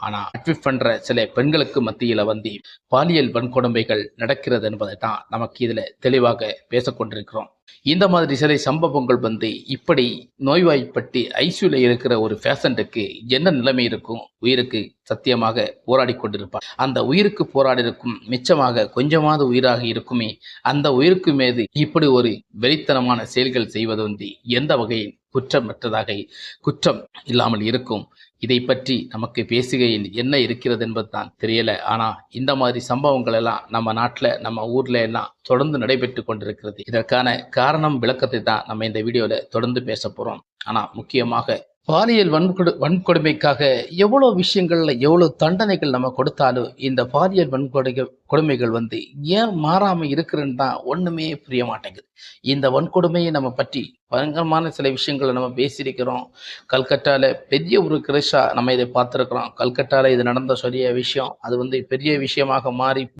ஆனால் அட்மிட் பண்ற சில பெண்களுக்கு மத்தியில் வந்து பாலியல் வன்கொடுமைகள் நடக்கிறது என்பதை தான் நமக்கு இதுல தெளிவாக பேசக்கொண்டிருக்கிறோம் இந்த மாதிரி சிலை சம்பவங்கள் வந்து இப்படி நோய்வாய்ப்பட்டு ஐசியூல இருக்கிற ஒரு பேஷண்ட்டுக்கு என்ன நிலைமை இருக்கும்? உயிருக்கு சத்தியமாக போராடி கொண்டிருப்பார். அந்த உயிருக்கு போராடி இருக்கும் மிச்சமாக கொஞ்சமாவது உயிராக இருக்குமே அந்த உயிருக்கு மீது இப்படி ஒரு வெறித்தனமான செயல்கள் செய்வது வந்து எந்த வகையில்? குற்றமற்றதாக குற்றம் இல்லாமல் இருக்கும். இதை பற்றி நமக்கு பேசுகையில் என்ன இருக்கிறது என்பது தான் தெரியல. ஆனா இந்த மாதிரி சம்பவங்கள் எல்லாம் நம்ம நாட்டில் நம்ம ஊர்ல எல்லாம் தொடர்ந்து நடைபெற்று கொண்டிருக்கிறது. இதற்கான காரணம் விளக்கத்தை தான் நம்ம இந்த வீடியோவில் தொடர்ந்து பேச போகிறோம் ஆனால் முக்கியமாக பாலியல் வன்கொடு வன்கொடுமைக்காக எவ்வளோ விஷயங்கள்ல எவ்வளோ தண்டனைகள் நம்ம கொடுத்தாலும் இந்த பாலியல் வன்கொடை கொடுமைகள் வந்து ஏன் மாறாமல் இருக்குன்னு தான் ஒன்றுமே புரிய மாட்டேங்குது. இந்த வன்கொடுமையை நம்ம பற்றி பயங்கரமான சில விஷயங்களை நம்ம பேசியிருக்கிறோம். கல்கட்டாவில் பெரிய ஒரு கிரஷா நம்ம இதை பார்த்துருக்குறோம். கல்கட்டாவில் இது நடந்த சொல்லிய விஷயம். அது வந்து பெரிய விஷயமாக மாறி